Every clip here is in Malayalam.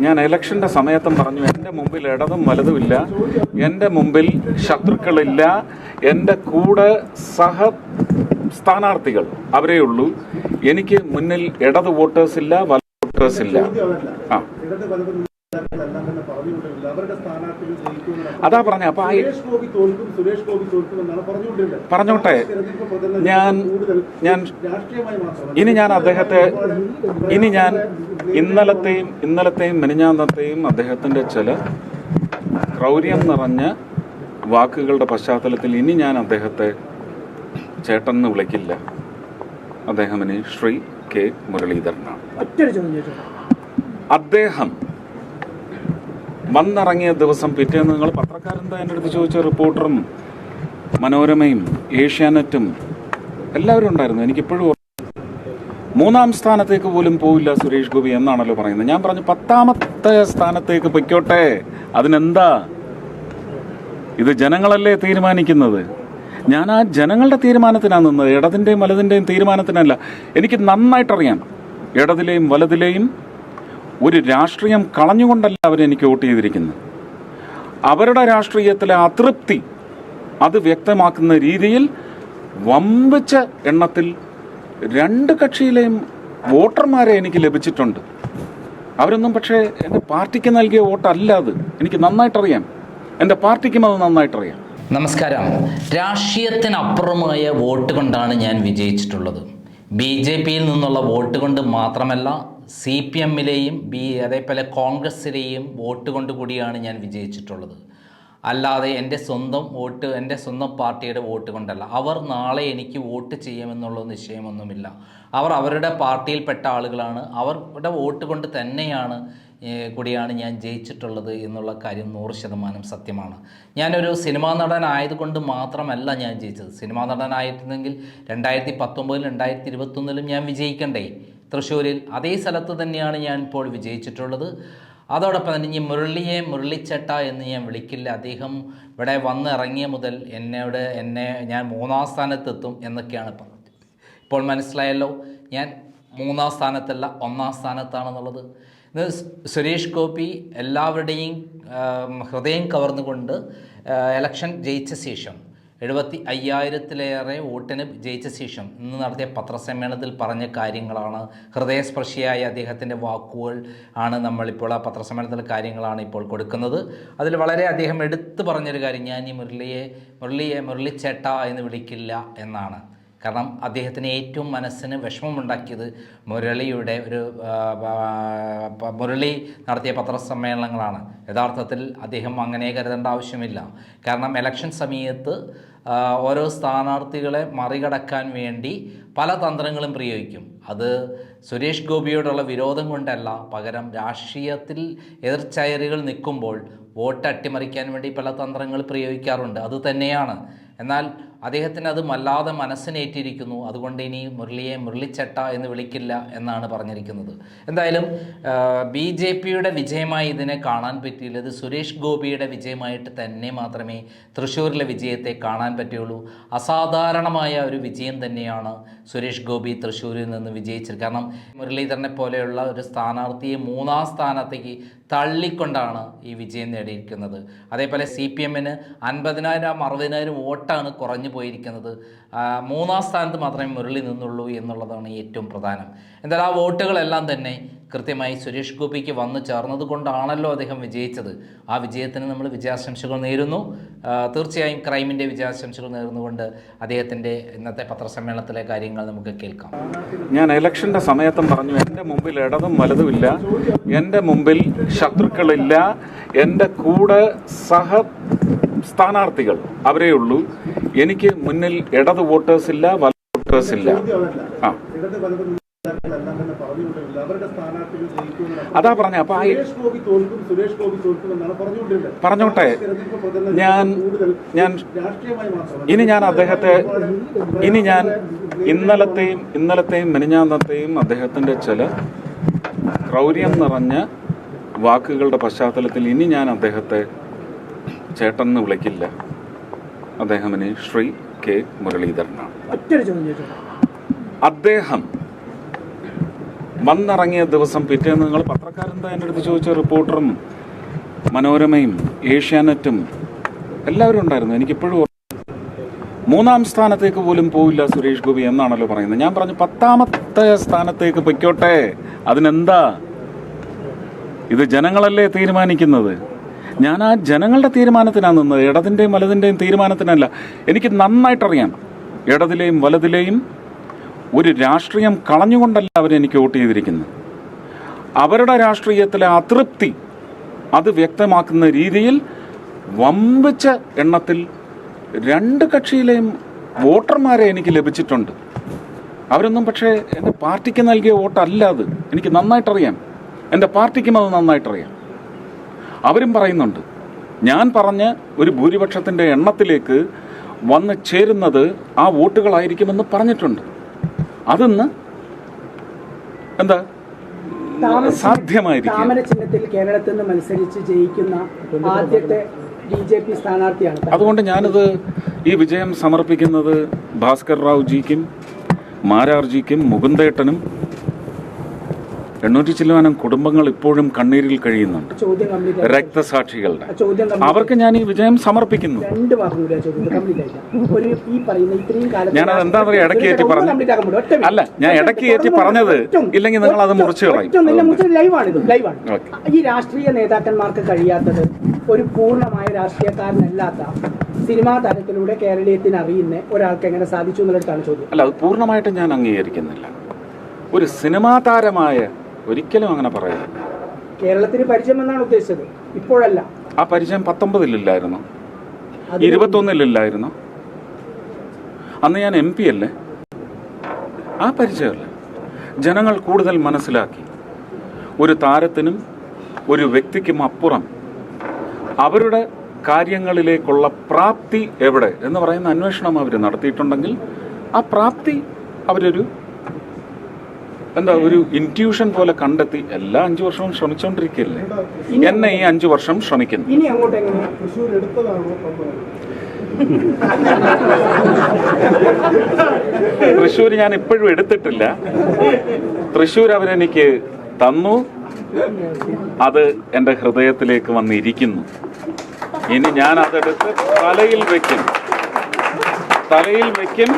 ഞാൻ ഇലക്ഷന്റെ സമയത്തും പറഞ്ഞു എന്റെ മുമ്പിൽ ഇടതും വലതുമില്ല എന്റെ മുമ്പിൽ ശത്രുക്കളില്ല എന്റെ കൂടെ സഹ സ്ഥാനാർത്ഥികൾ അവരേ ഉള്ളൂ എനിക്ക് മുന്നിൽ ഇടത് വോട്ടേഴ്സ് ഇല്ല വലത് വോട്ടേഴ്സ് ഇല്ല. ആ ഇടത് വലത് നേതാക്കളെല്ലാം തന്നെ പറഞ്ഞുകൊണ്ടിരുന്നത് അവരുടെ സ്ഥാനാർത്ഥികൾ ജയിക്കുമെന്ന് അതാ പറഞ്ഞ അപ്പൊ ആ സുരേഷ് ഗോപി തോൽക്കും സുരേഷ് ഗോപി തോൽക്കും എന്നാണ് പറഞ്ഞുകൊണ്ടിരുന്നത്. പറഞ്ഞോട്ടെ. ഞാൻ ഞാൻ ഇനി ഞാൻ അദ്ദേഹത്തെ ഇനി ഞാൻ ഇന്നലത്തെയും ഇന്നലത്തെയും മെനിഞ്ഞാന്നത്തെയും അദ്ദേഹത്തിന്റെ ചില ക്രൗര്യം നിറഞ്ഞ വാക്കുകളുടെ പശ്ചാത്തലത്തിൽ ഇനി ഞാൻ അദ്ദേഹത്തെ ചേട്ടൻ എന്ന് വിളിക്കില്ല. അദ്ദേഹം ഇനി ശ്രീ കെ മുരളീധരനാണ്. അദ്ദേഹം വന്നിറങ്ങിയ ദിവസം പിറ്റേന്ന് നിങ്ങൾ പത്രക്കാരെന്താ എന്റെ അടുത്ത് ചോദിച്ച റിപ്പോർട്ടറും മനോരമയും ഏഷ്യാനെറ്റും എല്ലാവരും ഉണ്ടായിരുന്നു. എനിക്കിപ്പോഴും. മൂന്നാം സ്ഥാനത്തേക്ക് പോലും പോവില്ല സുരേഷ് ഗോപി എന്നാണല്ലോ പറയുന്നത്. ഞാൻ പറഞ്ഞു പത്താമത്തെ സ്ഥാനത്തേക്ക് പൊയ്ക്കോട്ടെ. അതിനെന്താ? ഇത് ജനങ്ങളല്ലേ തീരുമാനിക്കുന്നത്? ഞാൻ ആ ജനങ്ങളുടെ തീരുമാനത്തിനാണ് നിന്നത്. ഇടതിന്റെയും വലതിന്റെയും തീരുമാനത്തിനല്ല. എനിക്ക് നന്നായിട്ടറിയാം. ഇടതിലെയും വലതിലെയും ഒരു രാഷ്ട്രീയം കളഞ്ഞുകൊണ്ടല്ല അവരെനിക്ക് വോട്ട് ചെയ്തിരിക്കുന്നത്. അവരുടെ രാഷ്ട്രീയത്തിലെ അതൃപ്തി അത് വ്യക്തമാക്കുന്ന രീതിയിൽ വമ്പിച്ച എണ്ണത്തിൽ രണ്ട് കക്ഷിയിലെയും വോട്ടർമാരെ എനിക്ക് ലഭിച്ചിട്ടുണ്ട്. അവരൊന്നും പക്ഷേ എന്റെ പാർട്ടിക്ക് നൽകിയ വോട്ടല്ല അത്. എനിക്ക് നന്നായിട്ടറിയാം. എന്റെ പാർട്ടിക്കും അത് നന്നായിട്ടറിയാം. നമസ്കാരം. രാഷ്ട്രീയത്തിനപ്പുറമായ വോട്ട് കൊണ്ടാണ് ഞാൻ വിജയിച്ചിട്ടുള്ളത്. ബി ജെ പിയിൽ നിന്നുള്ള വോട്ട് കൊണ്ട് മാത്രമല്ല സി പി എമ്മിലെയും ബി അതേപോലെ കോൺഗ്രസ്സിലെയും വോട്ട് കൊണ്ട് കൂടിയാണ് ഞാൻ വിജയിച്ചിട്ടുള്ളത്. അല്ലാതെ എന്റെ സ്വന്തം വോട്ട് എന്റെ സ്വന്തം പാർട്ടിയുടെ വോട്ട് കൊണ്ടല്ല. അവർ നാളെ എനിക്ക് വോട്ട് ചെയ്യുമെന്നുള്ള നിശ്ചയമൊന്നുമില്ല. അവർ അവരുടെ പാർട്ടിയിൽപ്പെട്ട ആളുകളാണ്. അവരുടെ വോട്ട് കൊണ്ട് തന്നെയാണ് കൂടിയാണ് ഞാൻ ജയിച്ചിട്ടുള്ളത് എന്നുള്ള കാര്യം നൂറ് ശതമാനം സത്യമാണ്. ഞാനൊരു സിനിമാ നടനായതുകൊണ്ട് മാത്രമല്ല ഞാൻ ജയിച്ചത്. സിനിമാ നടനായിരുന്നെങ്കിൽ രണ്ടായിരത്തി പത്തൊമ്പതിലും രണ്ടായിരത്തി ഇരുപത്തൊന്നിലും ഞാൻ വിജയിക്കണ്ടേ? തൃശ്ശൂരിൽ അതേ സ്ഥലത്ത് തന്നെയാണ് ഞാൻ ഇപ്പോൾ വിജയിച്ചിട്ടുള്ളത്. അതോടൊപ്പം തന്നെ ഈ മുരളിയെ മുരളിച്ചട്ട എന്ന് ഞാൻ വിളിക്കില്ല. അദ്ദേഹം ഇവിടെ വന്നിറങ്ങിയ മുതൽ എന്നോട് എന്നെ ഞാൻ മൂന്നാം സ്ഥാനത്തെത്തും എന്നൊക്കെയാണ് പറഞ്ഞത് ഇപ്പോൾ മനസ്സിലായല്ലോ. ഞാൻ മൂന്നാം സ്ഥാനത്തല്ല ഒന്നാം സ്ഥാനത്താണെന്നുള്ളത്. ഇന്ന് സുരേഷ് ഗോപി എല്ലാവരുടെയും ഹൃദയം കവർന്നുകൊണ്ട് എലക്ഷൻ ജയിച്ച ശേഷം എഴുപത്തി അയ്യായിരത്തിലേറെ വോട്ടിന് ജയിച്ച ശേഷം ഇന്ന് നടത്തിയ പത്രസമ്മേളനത്തിൽ പറഞ്ഞ കാര്യങ്ങളാണ്. ഹൃദയസ്പർശിയായ അദ്ദേഹത്തിന്റെ വാക്കുകൾ ആണ് നമ്മളിപ്പോൾ ആ പത്രസമ്മേളനത്തിലെ കാര്യങ്ങളാണ് ഇപ്പോൾ കൊടുക്കുന്നത്. അതിൽ വളരെ അദ്ദേഹം എടുത്തു പറഞ്ഞൊരു കാര്യം ഞാൻ ഈ മുരളിയെ മുരളിയെ മുരളിച്ചേട്ട എന്ന് വിളിക്കില്ല എന്നാണ്. കാരണം അദ്ദേഹത്തിന് ഏറ്റവും മനസ്സിന് വിഷമമുണ്ടാക്കിയത് മുരളിയുടെ ഒരു മുരളി നടത്തിയ പത്രസമ്മേളനങ്ങളാണ്. യഥാർത്ഥത്തിൽ അദ്ദേഹം അങ്ങനെ കരുതേണ്ട ആവശ്യമില്ല. കാരണം എലക്ഷൻ സമയത്ത് ഓരോ സ്ഥാനാർത്ഥികളെ മറികടക്കാൻ വേണ്ടി പല തന്ത്രങ്ങളും പ്രയോഗിക്കും. അത് സുരേഷ് ഗോപിയോടുള്ള വിരോധം കൊണ്ടല്ല പകരം രാഷ്ട്രീയത്തിൽ എതിർച്ചയറുകൾ നിൽക്കുമ്പോൾ വോട്ട് അട്ടിമറിക്കാൻ വേണ്ടി പല തന്ത്രങ്ങൾ പ്രയോഗിക്കാറുണ്ട്. അത് തന്നെയാണ്. എന്നാൽ അദ്ദേഹത്തിന് അത് വല്ലാതെ മനസ്സിനേറ്റിരിക്കുന്നു അതുകൊണ്ട് ഇനി മുരളിയെ മുരളിച്ചട്ട എന്ന് വിളിക്കില്ല എന്നാണ് പറഞ്ഞിരിക്കുന്നത്. എന്തായാലും ബി ജെ പിയുടെ വിജയമായി ഇതിനെ കാണാൻ പറ്റിയില്ല. ഇത് സുരേഷ് ഗോപിയുടെ വിജയമായിട്ട് തന്നെ മാത്രമേ തൃശ്ശൂരിലെ വിജയത്തെ കാണാൻ പറ്റുള്ളൂ. അസാധാരണമായ ഒരു വിജയം തന്നെയാണ് സുരേഷ് ഗോപി തൃശ്ശൂരിൽ നിന്ന് വിജയിച്ചത്. കാരണം മുരളീധരനെ പോലെയുള്ള ഒരു സ്ഥാനാർത്ഥിയെ മൂന്നാം സ്ഥാനത്തേക്ക് തള്ളിക്കൊണ്ടാണ് ഈ വിജയം നേടിയിരിക്കുന്നത്. അതേപോലെ സി പി എമ്മിന് അൻപതിനായിരം അറുപതിനായിരം വോട്ടാണ് കുറഞ്ഞു പോയിരിക്കുന്നത്. മൂന്നാം സ്ഥാനത്ത് മാത്രമേ മുരളി നിന്നുള്ളൂ എന്നുള്ളതാണ് ഏറ്റവും പ്രധാനം. എന്തായാലും ആ വോട്ടുകളെല്ലാം തന്നെ കൃത്യമായി സുരേഷ് ഗോപിക്ക് വന്നു ചേർന്നത് കൊണ്ടാണല്ലോ അദ്ദേഹം വിജയിച്ചത്. ആ വിജയത്തിന് നമ്മൾ വിജയാശംസകൾ നേരുന്നു. തീർച്ചയായും ക്രൈമിന്റെ വിജയാശംസകൾ നേർന്നുകൊണ്ട് അദ്ദേഹത്തിന്റെ ഇന്നത്തെ പത്രസമ്മേളനത്തിലെ കാര്യങ്ങൾ നമുക്ക് കേൾക്കാം. ഞാൻ ഇലക്ഷന്റെ സമയത്തും പറഞ്ഞു എന്റെ മുമ്പിൽ ഇടതും വലതുമില്ല എന്റെ മുമ്പിൽ ശത്രുക്കളില്ല. എന്റെ കൂടെ സഹ സ്ഥാനാർത്ഥികൾ. അവരേ ഉള്ളൂ. എനിക്ക് മുന്നിൽ ഇടത് വോട്ടേഴ്സ് ഇല്ല വല വോട്ടേഴ്സ് ഇല്ല. ആ. അതാ പറഞ്ഞ. അപ്പൊ പറഞ്ഞോട്ടെ. ഞാൻ ഞാൻ ഇനി ഞാൻ അദ്ദേഹത്തെ ഇനി ഞാൻ ഇന്നലത്തെയും ഇന്നലത്തെയും മെനിഞ്ഞാന്നത്തെയും അദ്ദേഹത്തിന്റെ ചില ക്രൗര്യം നിറഞ്ഞ വാക്കുകളുടെ പശ്ചാത്തലത്തിൽ ഇനി ഞാൻ അദ്ദേഹത്തെ ചേട്ടൻ എന്ന് വിളിക്കില്ല. അദ്ദേഹം ഇനി ശ്രീ കെ മുരളീധരനാണ്. അദ്ദേഹം വന്നിറങ്ങിയ ദിവസം പിറ്റേന്ന് നിങ്ങൾ പത്രക്കാരെന്താ എന്റെ അടുത്ത് ചോദിച്ച റിപ്പോർട്ടറും മനോരമയും ഏഷ്യാനെറ്റും എല്ലാവരും ഉണ്ടായിരുന്നു. എനിക്കിപ്പോഴും. മൂന്നാം സ്ഥാനത്തേക്ക് പോലും പോവില്ല സുരേഷ് ഗോപി എന്നാണല്ലോ പറയുന്നത്. ഞാൻ പറഞ്ഞു പത്താമത്തെ സ്ഥാനത്തേക്ക് പൊയ്ക്കോട്ടെ. അതിനെന്താ? ഇത് ജനങ്ങളല്ലേ തീരുമാനിക്കുന്നത്? ഞാൻ ആ ജനങ്ങളുടെ തീരുമാനത്തിനാണ് നിന്നത്. ഇടതിന്റെയും വലതിന്റെയും തീരുമാനത്തിനല്ല. എനിക്ക് നന്നായിട്ടറിയാം. ഇടതിലെയും വലതിലെയും ഒരു രാഷ്ട്രീയം കളഞ്ഞുകൊണ്ടല്ല അവരെനിക്ക് വോട്ട് ചെയ്തിരിക്കുന്നത്. അവരുടെ രാഷ്ട്രീയത്തിലെ അതൃപ്തി അത് വ്യക്തമാക്കുന്ന രീതിയിൽ വമ്പിച്ച എണ്ണത്തിൽ രണ്ട് കക്ഷിയിലെയും വോട്ടർമാരെ എനിക്ക് ലഭിച്ചിട്ടുണ്ട്. അവരൊന്നും പക്ഷേ എന്റെ പാർട്ടിക്ക് നൽകിയ വോട്ടല്ല അത്. എനിക്ക് നന്നായിട്ടറിയാം. എന്റെ പാർട്ടിക്കും അത് നന്നായിട്ടറിയാം. അവരും പറയുന്നുണ്ട് ഞാൻ പറഞ്ഞ ഒരു ഭൂരിപക്ഷത്തിന്റെ എണ്ണത്തിലേക്ക് വന്ന് ചേരുന്നത് ആ വോട്ടുകളായിരിക്കുമെന്ന് പറഞ്ഞിട്ടുണ്ട്. അതിന്ന് എന്താ സാധ്യമായിരിക്കും. കേരളത്തിൽ നിന്ന് മത്സരിച്ച് ജയിക്കുന്ന ആദ്യത്തെ ബി ജെ പി സ്ഥാനാർത്ഥിയാണ്. അതുകൊണ്ട് ഞാനിത് ഈ വിജയം സമർപ്പിക്കുന്നത് ഭാസ്കർ റാവു ജിക്കും മാരാർജിക്കും മുകുന്ദേട്ടനും എണ്ണൂറ്റി ചില്ലുവാനം കുടുംബങ്ങൾ ഇപ്പോഴും കണ്ണീരിൽ കഴിയുന്നുണ്ട്. രക്തസാക്ഷികളുടെ. അവർക്ക് ഞാൻ ഈ വിജയം സമർപ്പിക്കുന്നു. കാലം ഞാനത് എന്താ പറയുക ഇടയ്ക്ക് ഏറ്റി പറഞ്ഞു. അല്ല ഞാൻ ഇടയ്ക്ക് ഏറ്റി പറഞ്ഞത് ഇല്ലെങ്കിൽ നിങ്ങൾ അത് മുറിച്ചു കളയും. ഈ രാഷ്ട്രീയ നേതാക്കന്മാർക്ക് കഴിയാത്തത് ഒരു പൂർണമായ രാഷ്ട്രീയക്കാരനല്ലാത്ത സിനിമാ താരത്തിലൂടെ കേരളീയത്തിന് അറിയുന്ന ഒരാൾക്ക് എങ്ങനെ സാധിച്ചു എന്നുള്ളതാണ് ചോദ്യം. അല്ല അത് പൂർണമായിട്ടും ഞാൻ അംഗീകരിക്കുന്നില്ല. ഒരു സിനിമാ താരമായ ഒരിക്കലും അങ്ങനെ പറയാം. കേരളത്തിന് പരിചയം എന്നാണ് ഉദ്ദേശിച്ചത്. ഇപ്പോഴല്ല. ആ പരിചയം പത്തൊമ്പതിലില്ലായിരുന്നു. ഇരുപത്തൊന്നിലില്ലായിരുന്നു. അന്ന് ഞാൻ എം പി അല്ലേ? ആ പരിചയമല്ല. ജനങ്ങൾ കൂടുതൽ മനസ്സിലാക്കി. ഒരു താരത്തിനും ഒരു വ്യക്തിക്കും അപ്പുറം അവരുടെ കാര്യങ്ങളിലേക്കുള്ള പ്രാപ്തി എവിടെ എന്ന് പറയുന്ന അന്വേഷണം അവർ നടത്തിയിട്ടുണ്ടെങ്കിൽ ആ പ്രാപ്തി അവരൊരു എന്താ ഒരു ഇന്റ്യൂഷൻ പോലെ കണ്ടെത്തി എല്ലാ അഞ്ചു വർഷവും ശ്രമിച്ചുകൊണ്ടിരിക്കുകയല്ലേ എന്നെ ഈ അഞ്ചു വർഷം ശ്രമിക്കുന്നു. തൃശ്ശൂർ ഞാൻ ഇപ്പോഴും എടുത്തിട്ടില്ല. തൃശ്ശൂർ അവരെനിക്ക് തന്നു. അത് എന്റെ ഹൃദയത്തിലേക്ക് വന്നിരിക്കുന്നു. ഇനി ഞാൻ അതെടുത്ത് തലയിൽ വെക്കും. തലയിൽ വെക്കും.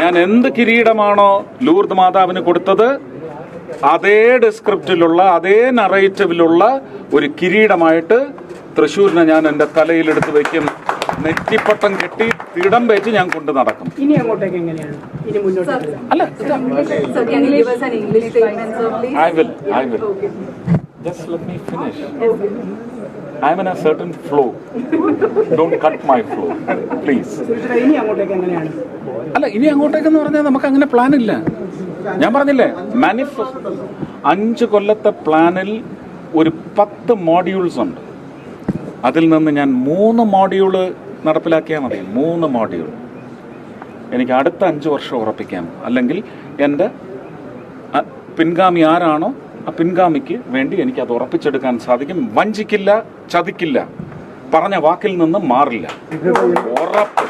ഞാൻ എന്ത് കിരീടമാണോ ലൂർദ് മാതാവിന് കൊടുത്തത് അതേ ഡിസ്ക്രിപ്റ്റിലുള്ള അതേ നറേറ്റീവിലുള്ള ഒരു കിരീടമായിട്ട് തൃശ്ശൂരിനെ ഞാൻ എന്റെ തലയിലെടുത്ത് വെക്കും നെറ്റിപ്പട്ടം കെട്ടി തിടം വെച്ച് ഞാൻ കൊണ്ട് നടക്കും. ഇനി അങ്ങോട്ടേക്ക് എങ്ങനെയാണ്? ഇനി മുന്നോട്ട് അല്ല I will I will just let me statement, sir, um I will, flow don't cut my flow please I'm in a certain flow. Don't cut my flow, please. Suresh അങ്ങോട്ടേക്ക് എങ്ങനെയാണ്? അല്ല ഇനി അങ്ങോട്ടേക്കെന്ന് പറഞ്ഞാൽ നമുക്ക് അങ്ങനെ പ്ലാൻ ഇല്ല ഞാൻ പറഞ്ഞില്ലേ മാനിഫെസ്റ്റോ അഞ്ച് കൊല്ലത്തെ പ്ലാനിൽ ഒരു പത്ത് മോഡ്യൂൾസ് ഉണ്ട്. അതിൽ നിന്ന് ഞാൻ മൂന്ന് മോഡ്യൂൾ നടപ്പിലാക്കിയാൽ മതി. മൂന്ന് മോഡ്യൂൾ എനിക്ക് അടുത്ത അഞ്ച് വർഷം ഉറപ്പിക്കാം. അല്ലെങ്കിൽ എന്റെ പിൻഗാമി ആരാണോ പിൻഗാമിക്ക് വേണ്ടി എനിക്ക് അത് ഉറപ്പിച്ചെടുക്കാൻ സാധിക്കും. വഞ്ചിക്കില്ല ചതിക്കില്ല. പറഞ്ഞ വാക്കിൽ നിന്ന് മാറില്ല. ഉറപ്പ്.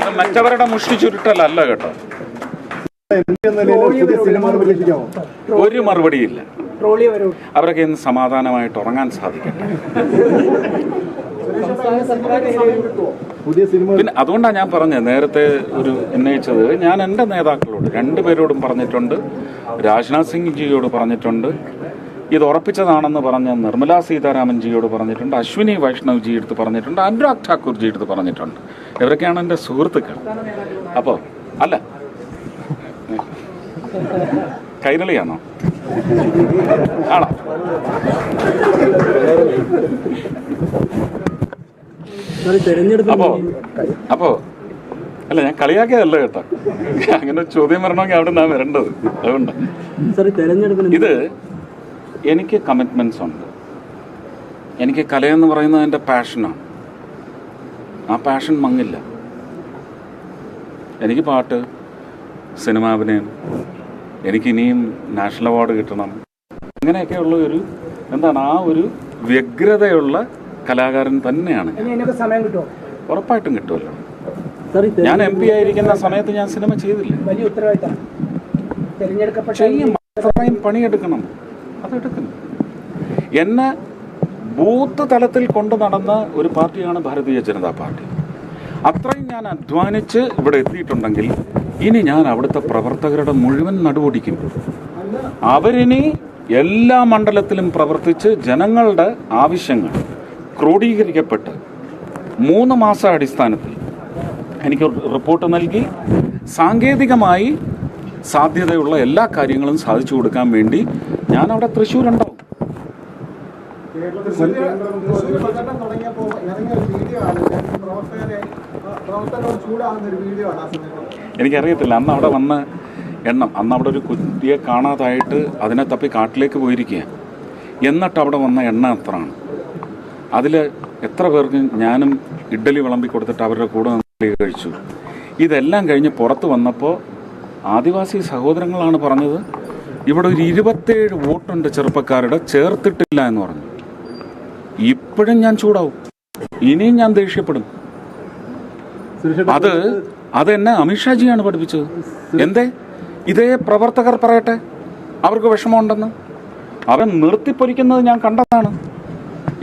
ഇത് മറ്റവരുടെ മുഷ്ടി ചുരുട്ടലല്ല കേട്ടോ. ഒരു മറുപടിയില്ല. അവരൊക്കെ ഇന്ന് സമാധാനമായിട്ട് ഉറങ്ങാൻ സാധിക്കട്ടെ. പിന്നെ അതുകൊണ്ടാണ് ഞാൻ പറഞ്ഞത്. നേരത്തെ ഒരു ഉന്നയിച്ചത്. ഞാൻ എന്റെ നേതാക്കളോട് രണ്ടുപേരോടും പറഞ്ഞിട്ടുണ്ട്. രാജ്നാഥ് സിംഗ് ജിയോട് പറഞ്ഞിട്ടുണ്ട്. ഇത് ഉറപ്പിച്ചതാണെന്ന് പറഞ്ഞ നിർമ്മലാ സീതാരാമൻ ജിയോട് പറഞ്ഞിട്ടുണ്ട്. അശ്വിനി വൈഷ്ണവ് ജി എടുത്ത് പറഞ്ഞിട്ടുണ്ട്. അനുരാഗ് ഠാക്കൂർ ജി എടുത്ത് പറഞ്ഞിട്ടുണ്ട്. ഇവരൊക്കെയാണ് എന്റെ സുഹൃത്തുക്കൾ. അപ്പോൾ അല്ല. കൈരളിയാണോ? ആണോ? അപ്പോ അപ്പോ അല്ല ഞാൻ കളിയാക്കിയതല്ല കേട്ടോ. അങ്ങനെ ചോദ്യം വരണമെങ്കിൽ അവിടെ നിന്നാണ് വരേണ്ടത്. അതുകൊണ്ട് ഇത് എനിക്ക് കമ്മിറ്റ്മെന്റ്സ് ഉണ്ട്. എനിക്ക് കലയെന്ന് പറയുന്നത് എന്റെ പാഷനാണ് ആ പാഷൻ മങ്ങില്ല. എനിക്ക് പാട്ട് സിനിമാഭിനയം എനിക്ക് ഇനിയും നാഷണൽ അവാർഡ് കിട്ടണം. അങ്ങനെയൊക്കെയുള്ള ഒരു എന്താണ് ആ ഒരു വ്യഗ്രതയുള്ള കലാകാരൻ തന്നെയാണ് ഉറപ്പായിട്ടും കിട്ടുമല്ലോ. ഞാൻ എം പി ആയിരിക്കുന്ന സമയത്ത് ഞാൻ സിനിമ ചെയ്തില്ല. വലിയ പണിയെടുക്കണം. അതെടുക്കുന്നു. എന്നെ ബൂത്ത് തലത്തിൽ കൊണ്ടു നടന്ന ഒരു പാർട്ടിയാണ് ഭാരതീയ ജനതാ പാർട്ടി. അത്രയും ഞാൻ അധ്വാനിച്ച് ഇവിടെ എത്തിയിട്ടുണ്ടെങ്കിൽ ഇനി ഞാൻ അവിടുത്തെ പ്രവർത്തകരുടെ മുഴുവൻ നടുവൊടിക്കും. അവരിനി എല്ലാ മണ്ഡലത്തിലും പ്രവർത്തിച്ച് ജനങ്ങളുടെ ആവശ്യങ്ങൾ ക്രോഡീകരിക്കപ്പെട്ട് മൂന്ന് മാസ അടിസ്ഥാനത്തിൽ എനിക്ക് റിപ്പോർട്ട് നൽകി. സാങ്കേതികമായി സാധ്യതയുള്ള എല്ലാ കാര്യങ്ങളും സാധിച്ചു കൊടുക്കാൻ വേണ്ടി ഞാൻ അവിടെ തൃശ്ശൂർ ഉണ്ടാവും. എനിക്കറിയത്തില്ല അന്ന് അവിടെ വന്ന എണ്ണം അന്ന് അവിടെ ഒരു കുട്ടിയെ കാണാതായിട്ട് അതിനെ തപ്പി കാട്ടിലേക്ക് പോയിരിക്കുക എന്നിട്ട് അവിടെ വന്ന എണ്ണ എത്രയാണ്? അതിൽ എത്ര പേർക്ക് ഞാനും ഇഡ്ഡലി വിളമ്പി കൊടുത്തിട്ട് അവരുടെ കൂടെ കഴിച്ചു. ഇതെല്ലാം കഴിഞ്ഞ് പുറത്ത് വന്നപ്പോൾ ആദിവാസി സഹോദരങ്ങളാണ് പറഞ്ഞത് ഇവിടെ ഒരു ഇരുപത്തേഴ് വോട്ടുണ്ട് ചെറുപ്പക്കാരുടെ ചേർത്തിട്ടില്ല എന്ന് പറഞ്ഞു. ഇപ്പോഴും ഞാൻ ചൂടാവും. ഇനിയും ഞാൻ ദേഷ്യപ്പെടും. അത് അത് എന്നെ അമിത്ഷാജിയാണ് പഠിപ്പിച്ചത്. എന്തേ? ഇതേ പ്രവർത്തകർ പറയട്ടെ. അവർക്ക് വിഷമമുണ്ടെന്ന്. അവൻ നിർത്തിപ്പൊരിക്കുന്നത് ഞാൻ കണ്ടതാണ്.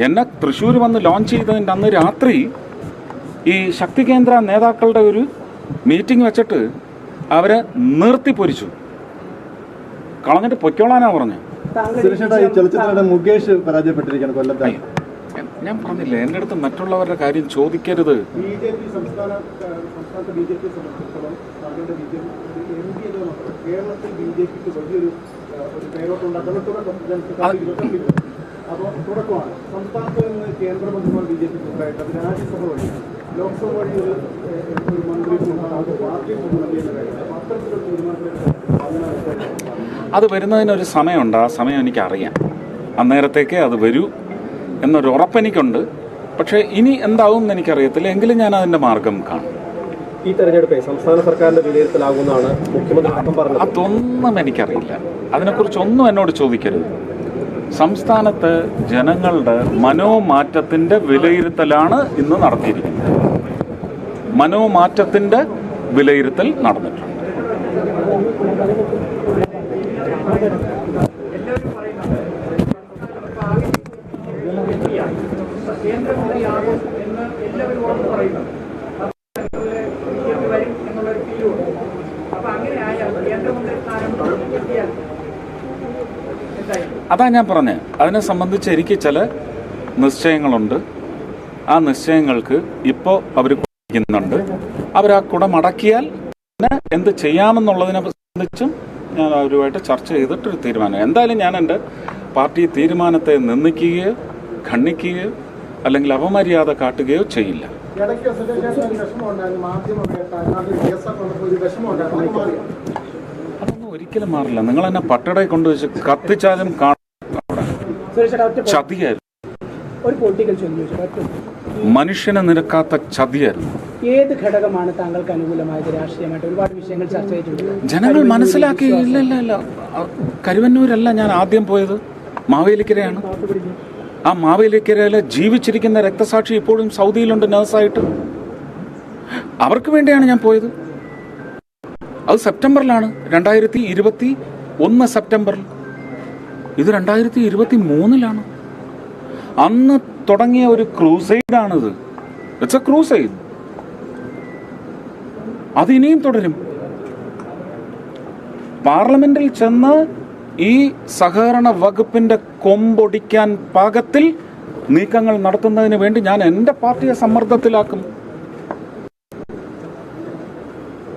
എന്നെ തൃശ്ശൂർ വന്ന് ലോഞ്ച് ചെയ്തതിന്റെ അന്ന് രാത്രി ഈ ശക്തി കേന്ദ്ര നേതാക്കളുടെ ഒരു മീറ്റിംഗ് വെച്ചിട്ട് അവരെ നിർത്തി പൊരിച്ചു. കളഞ്ഞിട്ട് പൊയ്ക്കോളാനാ പറഞ്ഞു. മുകേഷ് പരാജയപ്പെട്ടിരിക്കുകയാണ് ഞാൻ പറഞ്ഞില്ല എന്റെ അടുത്ത് മറ്റുള്ളവരുടെ കാര്യം ചോദിക്കരുത്. അപ്പോൾ തുടക്കമാണ്. സംസ്ഥാനത്ത് നിന്ന് കേന്ദ്രമന്ത്രിമാർ ബി ജെ പിക്ക് ഉണ്ടായിട്ട് അത് രാജ്യസഭ വഴി ലോക്സഭ വഴി ഒരു ഏഹ്, ഒരു മന്ത്രി ഉണ്ടാകും പാർട്ടി എന്ന കാര്യം. അപ്പോൾ അത്തരത്തിലൊരു തീരുമാനത്തിലേക്ക് അത് വരുന്നതിനൊരു സമയമുണ്ട്. ആ സമയം എനിക്കറിയാം. അന്നേരത്തേക്ക് അത് വരൂ എന്നൊരു ഉറപ്പെനിക്കുണ്ട്. പക്ഷേ ഇനി എന്താവും എന്ന് എനിക്കറിയത്തില്ല. എങ്കിലും ഞാൻ അതിന്റെ മാർഗം കാണും. ഈ തെരഞ്ഞെടുപ്പ് സംസ്ഥാന സർക്കാരിന്റെ വിലയിരുത്തലാകുമെന്നാണ് മുഖ്യമന്ത്രി അതൊന്നും എനിക്കറിയില്ല. അതിനെക്കുറിച്ചൊന്നും എന്നോട് ചോദിക്കരുത്. സംസ്ഥാനത്ത് ജനങ്ങളുടെ മനോമാറ്റത്തിന്റെ വിലയിരുത്തലാണ് ഇന്ന് നടത്തിയിരിക്കുന്നത്. മനോമാറ്റത്തിന്റെ വിലയിരുത്തൽ നടന്നിട്ടുണ്ട് കേന്ദ്രമന്ത്രിയാകും എന്ന് എല്ലാവരും ഉറപ്പ് പറയുന്നു വരും എന്നുള്ളൊരു ഫീലുണ്ട് അപ്പൊ അങ്ങനെ ആയാൽ കേന്ദ്രമന്ത്രി സ്ഥാനം കിട്ടിയാൽ എന്തായാലും അതാ ഞാൻ പറഞ്ഞത് അതിനെ സംബന്ധിച്ച് എനിക്ക് ചില നിശ്ചയങ്ങളുണ്ട്. ആ നിശ്ചയങ്ങൾക്ക് ഇപ്പോൾ അവർ കുടിക്കുന്നുണ്ട് അവർ ആ കുടമടക്കിയാൽ പിന്നെ എന്ത് ചെയ്യാമെന്നുള്ളതിനെ സംബന്ധിച്ചും ഞാൻ അവരുമായിട്ട് ചർച്ച ചെയ്തിട്ടൊരു തീരുമാനം. എന്തായാലും ഞാൻ എന്റെ പാർട്ടി തീരുമാനത്തെ നിന്ദിക്കുകയോ ഖണ്ഡിക്കുകയോ അല്ലെങ്കിൽ അപമര്യാദ കാട്ടുകയോ ചെയ്യില്ല. അതൊന്നും ഒരിക്കലും മാറില്ല. നിങ്ങൾ എന്നെ പട്ടടയിൽ കൊണ്ടുവച്ച് കത്തിച്ചാലും കാണും അവിടെ സുരേഷ് ഒറ്റ ചതിയായിരുന്നു. ഒരു പൊളിറ്റിക്കൽ ചോദ്യം മനുഷ്യനെ നിരക്കാത്ത ചതിയായിരുന്നു. ഏത് ഘടകമാണ് താങ്കൾക്ക് അനുകൂലമായത്? രാഷ്ട്രീയമായിട്ട് ഒരുപാട് വിഷയങ്ങൾ ചർച്ച ചെയ്തിട്ടുണ്ട്. ജനങ്ങൾ മനസ്സിലാക്കി ഇല്ല ഇല്ല ഇല്ല. കരുവന്നൂരല്ല ഞാൻ ആദ്യം പോയത്. മാവേലിക്കരയാണ്. ആ മാവേലിക്കരയിലെ ജീവിച്ചിരിക്കുന്ന രക്തസാക്ഷി ഇപ്പോഴും സൗദിയിലുണ്ട് നഴ്സായിട്ട്. അവർക്ക് വേണ്ടിയാണ് ഞാൻ പോയത്. അത് സെപ്റ്റംബറിലാണ്. രണ്ടായിരത്തി ഇരുപത്തി ഒന്ന് സെപ്റ്റംബറിൽ. ഇത് രണ്ടായിരത്തി ഇരുപത്തി മൂന്നിലാണ് അന്ന് തുടങ്ങിയ ഒരു ക്രൂസൈഡാണിത്. ഇറ്റ്സ് എ ക്രൂസൈഡ് അതിനിയും തുടരും. പാർലമെന്റിൽ ചെന്ന് ഈ സഹകരണ വകുപ്പിന്റെ കൊമ്പൊടിക്കാൻ പാകത്തിൽ നീക്കങ്ങൾ നടത്തുന്നതിന് വേണ്ടി ഞാൻ എന്റെ പാർട്ടിയെ സമ്മർദ്ദത്തിലാക്കും.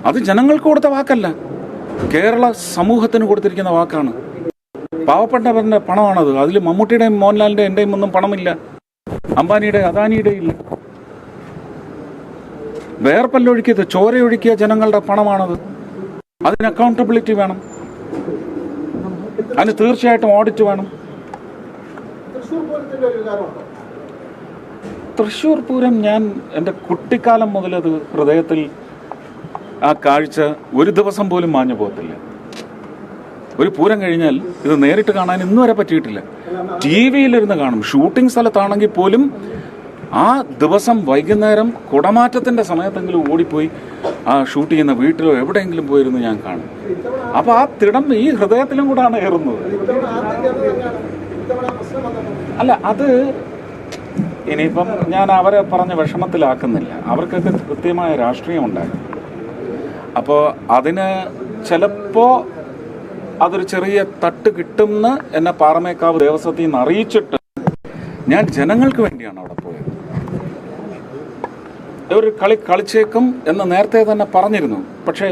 അത് ജനങ്ങൾക്ക് കൊടുത്ത വാക്കല്ല. കേരള സമൂഹത്തിന് കൊടുത്തിരിക്കുന്ന വാക്കാണ്. പാവപ്പെട്ടവരുടെ പണമാണത്. അതിൽ മമ്മൂട്ടിയുടെയും മോഹൻലാലിന്റെയും എന്റെയും ഒന്നും പണമില്ല. അംബാനിയുടെ അദാനിയുടെ ഇല്ല. വേർപ്പല്ലൊഴുക്കിയത് ചോരയൊഴുക്കിയ ജനങ്ങളുടെ പണമാണത്. അതിന് അക്കൗണ്ടബിലിറ്റി വേണം. അതിന് തീർച്ചയായിട്ടും ഓഡിറ്റ് വേണം. തൃശ്ശൂർ പൂരം ഞാൻ എന്റെ കുട്ടിക്കാലം മുതലത് ഹൃദയത്തിൽ ആ കാഴ്ച ഒരു ദിവസം പോലും മാഞ്ഞു പോകത്തില്ല ഒരു പൂരം കഴിഞ്ഞാൽ ഇത് നേരിട്ട് കാണാൻ ഇന്നു വരെ പറ്റിയിട്ടില്ല. ടി വിയിലിരുന്ന് കാണും. ഷൂട്ടിംഗ് സ്ഥലത്താണെങ്കിൽ പോലും ആ ദിവസം വൈകുന്നേരം കുടമാറ്റത്തിന്റെ സമയത്തെങ്കിലും ഓടിപ്പോയി ആ ഷൂട്ട് ചെയ്യുന്ന വീട്ടിലോ എവിടെയെങ്കിലും പോയിരുന്നു ഞാൻ കാണും. അപ്പൊ ആ തിടം ഈ ഹൃദയത്തിലും കൂടാണ് ഏറുന്നത്. അല്ല അത് ഇനിയിപ്പം ഞാൻ അവരെ പറഞ്ഞ് വിഷമത്തിലാക്കുന്നില്ല. അവർക്കൊക്കെ കൃത്യമായ രാഷ്ട്രീയം ഉണ്ടായിരുന്നു അപ്പോൾ അതിന് ചിലപ്പോൾ അതൊരു ചെറിയ തട്ട് കിട്ടുമെന്ന് എന്നെ പാറമേക്കാവ് ദേവസ്വത്തിൽ നിന്ന് അറിയിച്ചിട്ട് ഞാൻ ജനങ്ങൾക്ക് വേണ്ടിയാണ് അവിടെ പോയത്. ഒരു കളി കളിച്ചേക്കും എന്ന് നേരത്തെ തന്നെ പറഞ്ഞിരുന്നു. പക്ഷേ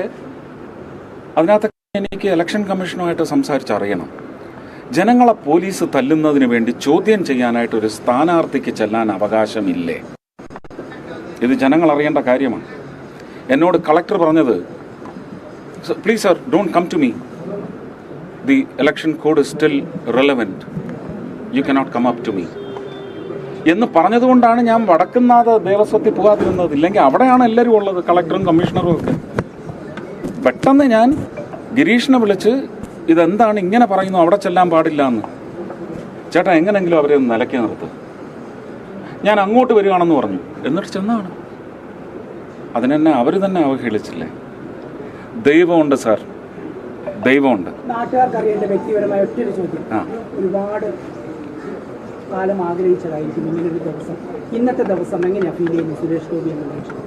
അതിനകത്ത് എനിക്ക് ഇലക്ഷൻ കമ്മീഷനുമായിട്ട് സംസാരിച്ചറിയണം ജനങ്ങളെ പോലീസ് തല്ലുന്നതിന് വേണ്ടി ചോദ്യം ചെയ്യാനായിട്ട് ഒരു സ്ഥാനാർത്ഥിക്ക് ചെല്ലാൻ അവകാശമില്ലേ? ഇത് ജനങ്ങൾ അറിയേണ്ട കാര്യമാണ്. എന്നോട് കളക്ടർ പറഞ്ഞത് please sir don't come to me the code is still relevant. You cannot come up to me. എന്ന് പറഞ്ഞതുകൊണ്ടാണ് ഞാൻ വടക്കുന്നാഥ ദേവസ്വത്തിൽ പോകാതിരുന്നത്. ഇല്ലെങ്കിൽ അവിടെയാണ് എല്ലാവരും ഉള്ളത് കളക്ടറും കമ്മീഷണറും ഒക്കെ. പെട്ടെന്ന് ഞാൻ ഗിരീഷിനെ വിളിച്ച് ഇതെന്താണ് ഇങ്ങനെ പറയുന്നു? അവിടെ ചെല്ലാൻ പാടില്ല എന്ന്. ചേട്ടാ എങ്ങനെങ്കിലും അവരെ ഒന്ന് നിലയ്ക്ക് നിർത്തുക ഞാൻ അങ്ങോട്ട് വരികയാണെന്ന് പറഞ്ഞു. എന്നിട്ട് ചെന്നാണ്. അതിനെന്നെ അവർ തന്നെ അവഹേളിച്ചില്ലേ? ദൈവമുണ്ട് സാർ. ദൈവമുണ്ട്. നാട്ടുകാർക്ക് അറിയേണ്ട വ്യക്തിപരമായ ഒറ്റൊരു ചോദ്യം. ഒരുപാട് കാലം ആഗ്രഹിച്ചതായിരിക്കും ഇങ്ങനൊരു ദിവസം. ഇന്നത്തെ ദിവസം എങ്ങനെയാ ഫീൽ ചെയ്യുന്നത് സുരേഷ് ഗോപി എന്ന മനുഷ്യൻ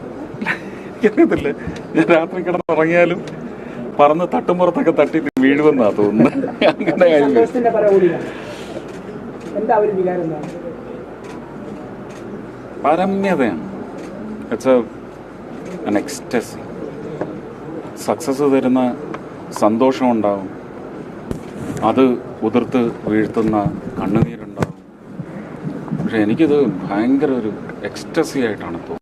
എനിക്കറിയത്തില്ല. ഞാൻ രാത്രി കിടന്നുറങ്ങിയാലും പറന്ന് തട്ടുമ്പുറത്തൊക്കെ തട്ടി വീഴുമെന്നാ തോന്നുന്നത്. അങ്ങനെ. എന്താ ഒരു വികാരം എന്താണ് പരമ്യതയാണ്. ഇറ്റ്സ് എൻ എക്സ്റ്റസി സക്സസ് തരുന്ന സന്തോഷം ഉണ്ടാവും അത് ഉതിർത്ത് വീഴ്ത്തുന്ന കണ്ണുനീരുണ്ടാവും. പക്ഷെ എനിക്കിത് ഭയങ്കര ഒരു എക്സ്റ്റസി ആയിട്ടാണ് തോന്നുന്നത്.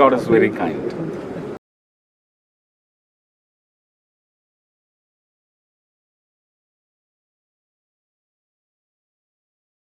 God is very kind